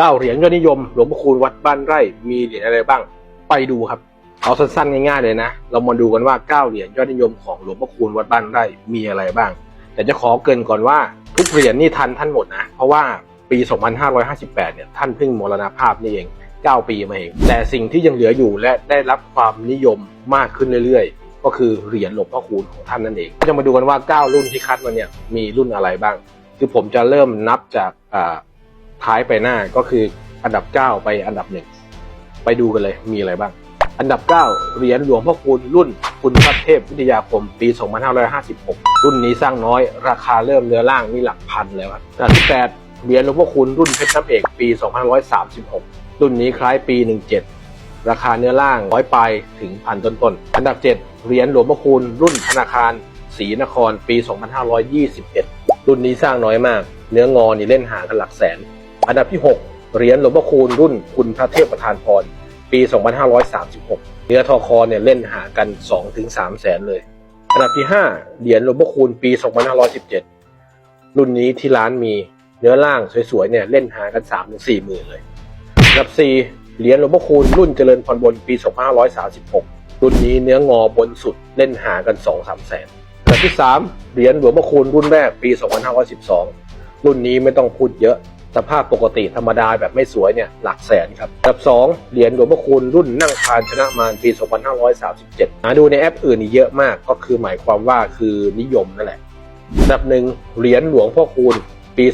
เก้าเหรียญยอดนิยม หลวงพ่อคูณวัดบ้านไร่ มีเหรียญอะไรบ้าง ไปดูครับ เอาสั้นๆง่ายๆเลยนะ เรามาดูกันว่าเก้าเหรียญยอดนิยมของหลวงพ่อคูณวัดบ้านไร่มีอะไรบ้าง แต่จะขอเกินก่อนว่าทุกเหรียญนี่ทันท่านหมดนะ เพราะว่าปี 2558 เนี่ยท่านเพิ่งมรณภาพนี่เอง 9 ปีมาเอง แต่สิ่งที่ยังเหลืออยู่และได้รับความนิยมมากขึ้นเรื่อยๆ ก็คือเหรียญหลวงพ่อคูณของท่านนั่นเอง ก็จะมาดูกันว่า 9 รุ่นที่คัดมาเนี่ยมีรุ่นอะไรบ้าง คือผมจะเริ่มนับจากอ่า ท้ายไปหน้าก็คืออันดับ 9 ไปอันดับหนึ่งไปดูกันเลยมีอะไรบ้าง อันดับ 9 เหรียญหลวงพ่อคูณรุ่นคุณพระเทพวิทยาคมปี 2556 รุ่นนี้สร้างน้อย ราคาเริ่มเนื้อล่างนี่หลักพันแล้วครับอันดับ8เหรียญหลวงพ่อคูณรุ่นเพชรน้ำเอกปี 2536 รุ่นนี้คล้ายปี 17 ราคาเนื้อล่างร้อยปลายถึงพันต้นๆอันดับ 7 เหรียญหลวงพ่อคูณรุ่นธนาคารศรีนครปี 2521 รุ่นนี้สร้างน้อยมาก เนื้องอนี่เล่นหากันหลักแสน อันดับที่ 6 เหรียญหลวงพ่อคูณรุ่นคุณพระเทพประธานพร ปี 2536 เนื้อทอคอเนี่ยเล่นหากัน 2-3 แสนเลย อันดับที่ 5 เหรียญหลวงพ่อคูณปี 2517 รุ่นนี้ที่ร้านมีเนื้อล่างสวยๆเนี่ยเล่นหากัน 3-4หมื่นเลย อันดับ 4 เหรียญหลวงพ่อคูณรุ่นเจริญพรบนปี 2536 รุ่นนี้เนื้องอบนสุดเล่นหากัน 2-3 แสนอันดับที่ 3 เหรียญหลวงพ่อคูณรุ่นแรกปี 2512 รุ่นนี้ไม่ต้องพูดเยอะ สภาพปกติธรรมดาแบบไม่สวยเนี่ยหลักแสนครับอันดับ 2 เหรียญหลวงพ่อคูณรุ่นนั่งคานชนะมารปี 2537 หาดูในแอปอื่นเยอะมากก็คือหมายความว่าคือนิยมนั่นแหละอันดับหนึ่งเหรียญหลวงพ่อคูณปี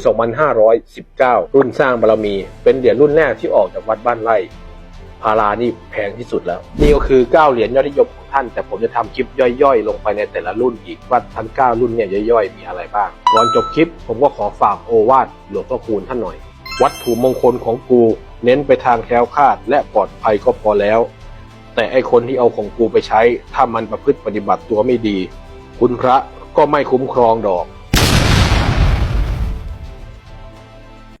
2519 รุ่นสร้างบารมี เป็นเหรียญรุ่นแรกที่ออกจากวัดบ้านไร่ารานี่แพงที่สุดแล้ว นี่ก็คือ 9 เหรียญยอดนิยมของท่าน แต่ผมจะทำคลิปย่อยๆ ลงไปในแต่ละรุ่นอีกว่าทั้ง 9 รุ่นเนี่ยย่อยๆ มีอะไรบ้าง ก่อนจบคลิป ผมก็ขอฝากโอวาทหลวงพ่อคูณท่านหน่อย วัตถุมงคลของกู เน้นไปทางแคล้วคลาดและปลอดภัยก็พอแล้ว แต่ไอคนที่เอาของกูไปใช้ ถ้ามันประพฤติปฏิบัติตัวไม่ดี คุณพระก็ไม่คุ้มครองดอก